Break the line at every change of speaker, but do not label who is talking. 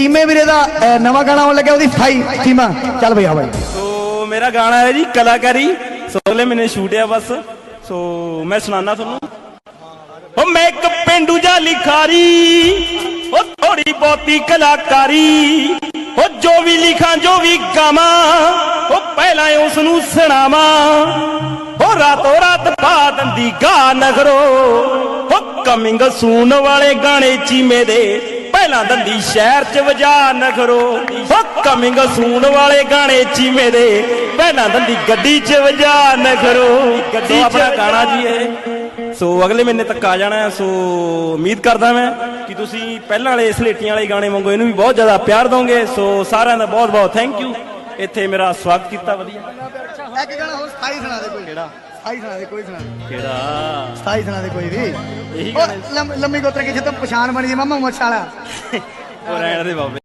ਟੀਮੇ ਵੀਰੇ ਦਾ ਨਵਾਂ ਗਾਣਾ ਆਉਣ ਲੱਗਿਆ ਉਹਦੀ ਫਾਈ ਟੀਮਾ ਚੱਲ ਬਈ, ਆ ਬਾਈ।
ਸੋ ਮੇਰਾ ਗਾਣਾ ਹੈ ਜੀ ਕਲਾਕਾਰੀ। ਸੋ ਅਗਲੇ ਮਹੀਨੇ ਬਸ। ਸੋ ਮੈਂ ਸੁਣਾਣਾ ਤੁਹਾਨੂੰ। ਓ ਮੈਂ ਇੱਕ ਪਿੰਡੂ ਜਾ ਲਿਖਾਰੀ ਓ ਥੋੜੀ ਬਹੁਤੀ ਕਲਾਕਾਰੀ। ਓ ਜੋ ਵੀ ਲਿਖਾਂ, ਜੋ ਵੀ ਗਾਵਾਂ, ਉਹ ਪਹਿਲਾਂ ਉਸ ਨੂੰ ਸੁਣਾਵਾਂ। ਉਹ ਰਾਤੋਂ ਰਾਤ ਪਾ ਦਿੰਦੀ ਗਾ ਨਗਰੋ ਉਹ ਕਮਿੰਗ ਸੂਨ ਵਾਲੇ ਗਾਣੇ ਚੀਮੇ ਦੇ। ਪਹਿਲਾਂ ਦੰਦੀ ਸ਼ਹਿਰ ਚ ਵਜਾ ਨਗਰੋ ਓ ਕਮਿੰਗ ਸੂਨ ਵਾਲੇ ਗਾਣੇ ਚੀਮੇ ਦੇ ਪਹਿਲਾਂ ਦੰਦੀ ਗੱਡੀ ਚ ਵਜਾ ਨਗਰੋ ਗੱਡੀ ਚ ਗਾਣਾ ਜੀ ਇਹ। ਸੋ ਅਗਲੇ ਮਹੀਨੇ ਤੱਕ ਆ ਜਾਣਾ ਹੈ। ਸੋ ਉਮੀਦ ਕਰਦਾ ਮੈਂ ਕਿ ਤੁਸੀਂ ਪਹਿਲਾਂ ਵਾਲੇ ਸਲੇਟੀਆਂ ਵਾਲੇ ਗਾਣੇ ਵਾਂਗੂ ਇਹਨੂੰ ਵੀ ਬਹੁਤ ਜ਼ਿਆਦਾ ਪਿਆਰ ਦੋਗੇ। ਸੋ ਸਾਰਿਆਂ ਦਾ ਬਹੁਤ ਬਹੁਤ ਥੈਂਕ ਯੂ ਇੱਥੇ ਮੇਰਾ ਸਵਾਗਤ ਕੀਤਾ ਵਧੀਆ।
ਇੱਕ ਗਾਣਾ ਹੋਰ ਸਥਾਈ ਸੁਣਾ ਦੇ ਕੋਈ। ਕਿਹੜਾ? ਸਥਾਈ ਸੁਣਾ ਦੇ ਕੋਈ ਸੁਣਾ ਦੇ
ਕਿਹੜਾ?
ਸਥਾਈ ਸੁਣਾ ਦੇ ਕੋਈ ਵੀ।
ਇਹੀ
ਉਹ ਲੰਮ- ਲੰਮੀ ਗੋਤਰੇ ਕਿ ਜਿੱਤੋਂ ਪਛਾਣ ਬਣੀ ਜੀ ਮਾਮਾ ਮੁੱਛ ਵਾਲਾ।
ਉਹ ਰਹਿਣ ਦੇ ਬਾਬੇ।